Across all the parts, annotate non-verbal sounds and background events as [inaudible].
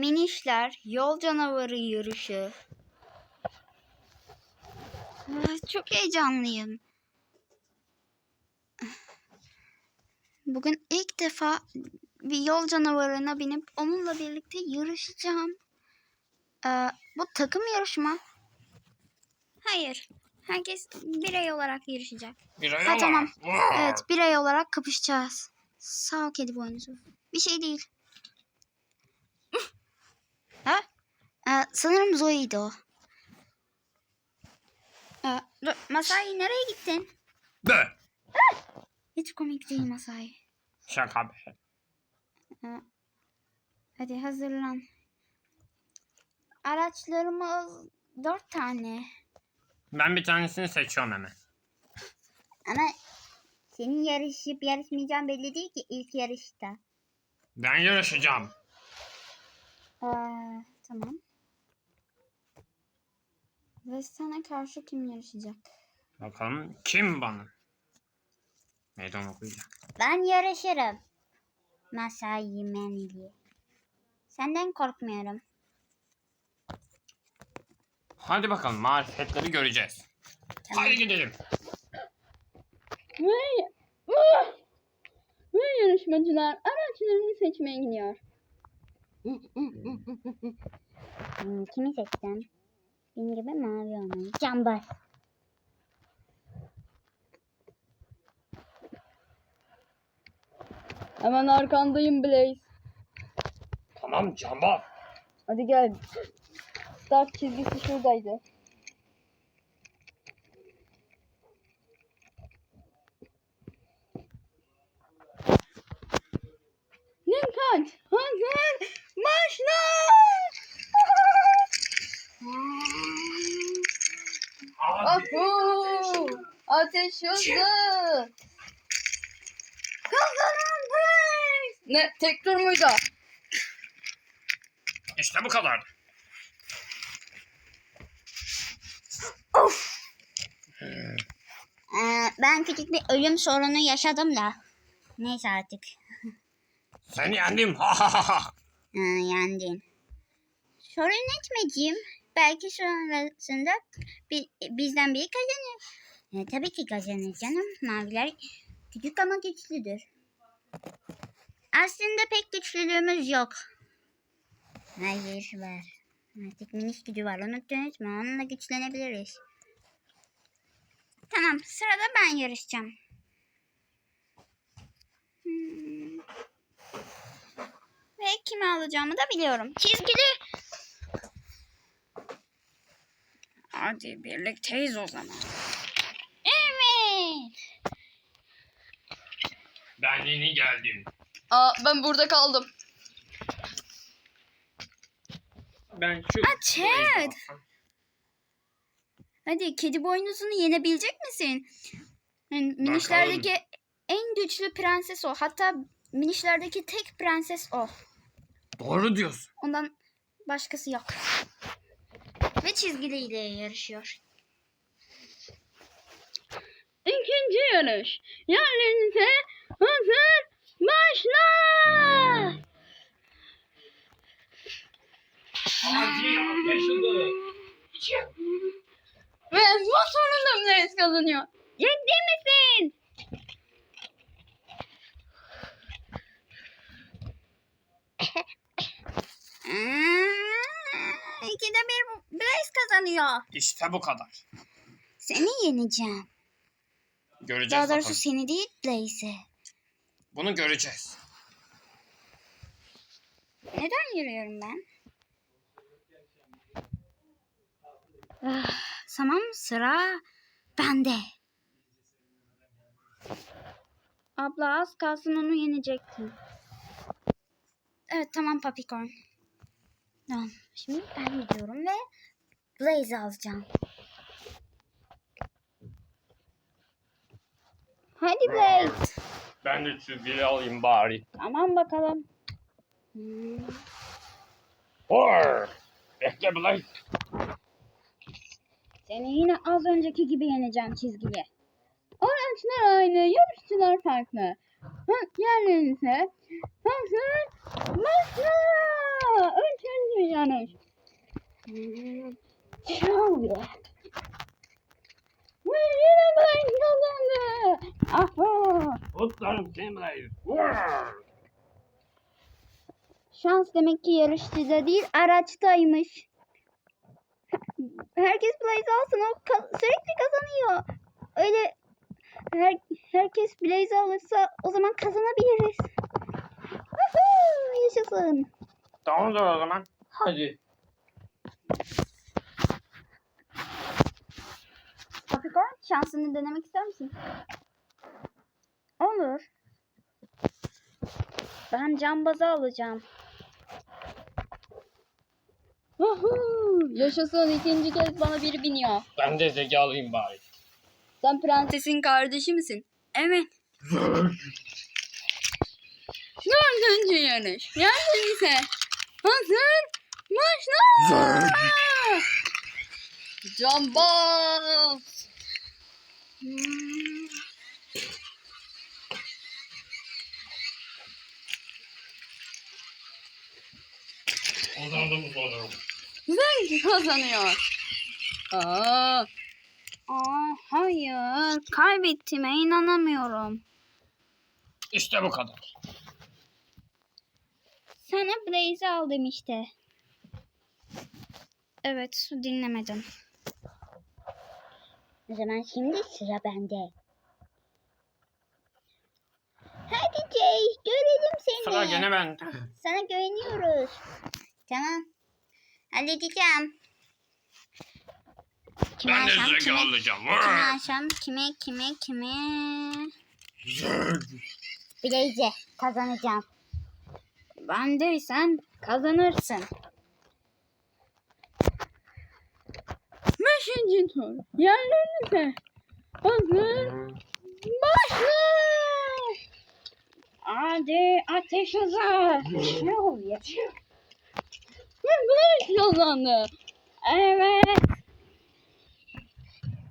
Minişler, yol canavarı yarışı. Ah, Çok heyecanlıyım. Bugün ilk defa bir yol canavarına binip onunla birlikte yarışacağım. Ee, bu takım yarışı mı? Hayır. Herkes birey olarak yarışacak. Bir ay Ha, ama. tamam. Evet, birey olarak kapışacağız. Sağ ol kedi boynuzu. Bir şey değil. Ee, sanırım Zoe'ydi o. Ee, dur, Masai nereye gittin? Be. Hiç komik değil Masai. Şaka be. Hadi hazırlan. Araçlarımız dört tane. Ben bir tanesini seçiyorum hemen. Ama senin yarışıp yarışmayacağın belli değil ki ilk yarışta. Ben yarışacağım. Aa, tamam. Ve sana karşı kim yarışacak? Bakalım kim bana? Meydan okuyacak. Ben yarışırım. Masai Menli. Senden korkmuyorum. Hadi bakalım marifetleri göreceğiz. Hadi gidelim. Ve, ve yarışmacılar araçlarını seçmeye gidiyor. Hmm, kimi seçsem? Benim gibi mavi olmalı. Cambaz. Hemen arkandayım Blaze. Tamam cambaz. Hadi gel. Start çizgisi şuradaydı. Dikkat! Hazır! Başla! Hadi. Ahu! Ateş hızlı! Kazanan! Ne? Tek tur muydu? İşte bu kadar. Ee, ben küçük bir ölüm sorunu yaşadım da. Neyse artık. Seni yendim. Ha ha ha ha. Ha, yendin. Sorun etmeyeceğim. Belki sonrasında bi- bizden biri kazanır. E, tabii ki kazanır canım. Maviler küçük ama güçlüdür. Aslında pek güçlülüğümüz yok. Hayır var. Artık minik gücü var. Unuttunuz mu? Onunla güçlenebiliriz. Tamam. Sırada ben yarışacağım. Hmm. Ve kimi alacağımı da biliyorum. Çizgili. Hadi birlikteyiz o zaman. Evet. Ben yeni geldim. Aa ben burada kaldım. Ben şu... Ted. Hadi kedi boynuzunu yenebilecek misin? Yani minişlerdeki en güçlü prenses o. Hatta minişlerdeki tek prenses o. Doğru diyorsun. Ondan başkası yok. Ve çizgiliyle yarışıyor. İkinci yarış. Yerlerinize hazır başla! Hadi anlaşıldı. Ve bu sonunda Blaze kazanıyor. Ciddi misin? Hmm, İkide bir Blaze kazanıyor. İşte bu kadar. Seni yeneceğim. Göreceğiz Daha bakalım. doğrusu seni değil Blaze'i. Bunu göreceğiz. Neden yürüyorum ben? Ah, tamam sıra bende. Abla az kalsın onu yenecektim. Evet tamam Papicorn. Tamam şimdi ben gidiyorum ve Blaze alacağım. Hadi Blaze. Ben de çizgili alayım bari. Tamam bakalım. Hmm. Hor! Bekle Blaze. Seni yine az önceki gibi yeneceğim çizgili. Araçlar aynı, yarışçılar farklı. Yerlerinize hazır başla! Önce yarış. Şöyle. Ve yine ben kazandı. Aho. Kutlarım Simulator. Şans demek ki yarışçıda değil araçtaymış. Herkes Blaze alsın o ka- sürekli kazanıyor. Öyle her, herkes Blaze alırsa o zaman kazanabiliriz. Woohoo, Yaşasın. Tamamdır o zaman. Hadi. Capricorn şansını denemek ister misin? Olur. Ben cambazı alacağım. Woohoo! Yaşasın ikinci kez bana biri biniyor. Ben de zekalıyım bari. Sen prensesin kardeşi misin? Evet. Dördüncü yarış. Yandın ise. Hazır. Başla. Cambaz. Hmm. Kazandım kazandım. Zengi kazanıyor. Aa, Aa, hayır. Kaybettiğime inanamıyorum. İşte bu kadar. Sana Blaze al demişti. Evet, dinlemedim. O zaman şimdi sıra bende. Hadi Jay, görelim seni. Sıra gene ben. Sana güveniyoruz. Tamam. Halledeceğim. Kime Ben de alsam, kime, alacağım. kime alsam, kime, kime, kime. Blaze kazanacağım. Bendeysen kazanırsın. beşinci tur. Yerlerinize. Hazır. Başla. Hadi ateş hızı. Şov yetiyor. Ve Blaze kazandı. Evet.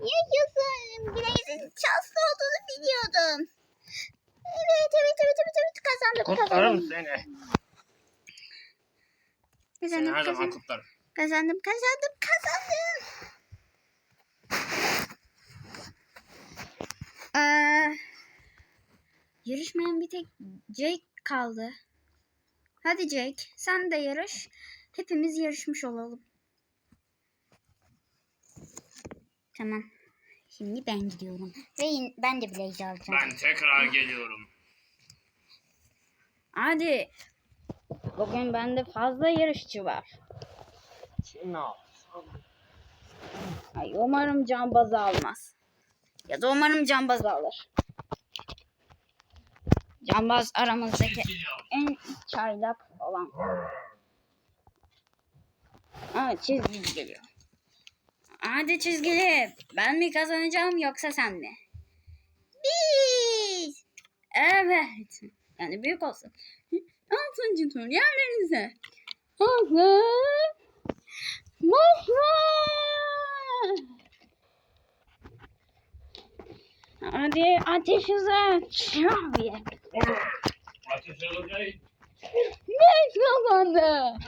Yaşasın. Blaze'in şanslı olduğunu biliyordum. Evet, evet, evet, evet, evet. Kazandım, Kutlarım kazandım. seni. Seni Kazandım, her zaman kazandım. kutlarım. Kazandım, kazandım, kazandım. Ee, yarışmayan bir tek Jake kaldı. Hadi Jake, sen de yarış. Hepimiz yarışmış olalım. Tamam. Şimdi ben gidiyorum. Ve ben de Blaze alacağım. Ben tekrar geliyorum. Hadi. Bugün bende fazla yarışçı var. Al. Ay, umarım cambaz almaz. Ya da umarım cambaz alır. Cambaz aramızdaki en çaylak olan. Aa, çizgili geliyor. Hadi çizgili. Ben mi kazanacağım yoksa sen mi? Biz. Evet. Yani büyük olsun. Altıncı tur. Yerlerinize. Hazır. Başla. Hadi ateş hızı. Ateş alacağım. Blaze kazandı.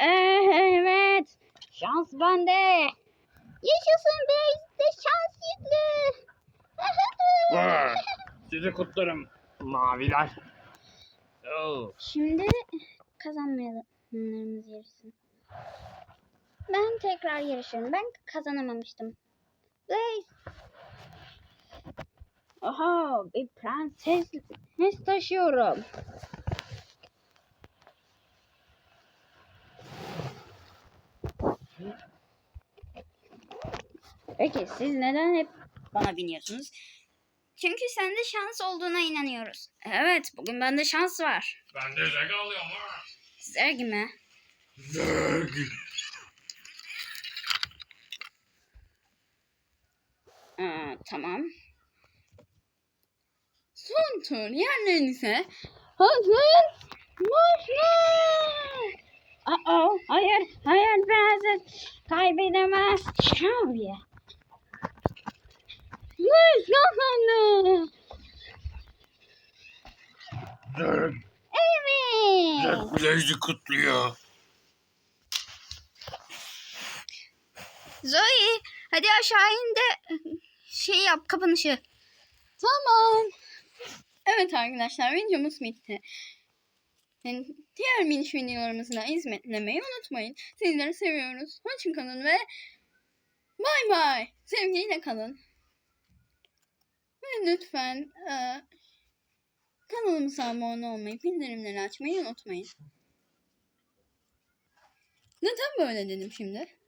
Evet. Şans bende. Yaşasın Blaze de şans yüklü. Vay, [laughs] [laughs] Sizi kutlarım. Maviler. Oo. Şimdi kazanmayalım. Bunlarımız yarışsın. Ben tekrar yarışıyorum. Ben kazanamamıştım. Blaze. Oha bir prenses taşıyorum. Peki siz neden hep bana biniyorsunuz? Çünkü sende şans olduğuna inanıyoruz. Evet, bugün bende şans var. Ben de zeka alıyorum. ha. Mi? Aa, tamam. Son tur. Yerlerinize. Hazır. Başla. Aa, hayır, hayır prenses kaybedemez. Şöyle. Kazandı. Evet. Blaze'i kutluyor. Zoe hadi aşağı in de şey yap kapanışı. Tamam. Evet arkadaşlar videomuz bitti. Yani diğer miniş videolarımızı da izlemeyi unutmayın. Sizleri seviyoruz. Hoşçakalın ve bay bay. Sevgiyle kalın. Ve lütfen e, kanalımıza abone olmayı, bildirimleri açmayı unutmayın. Neden böyle dedim şimdi?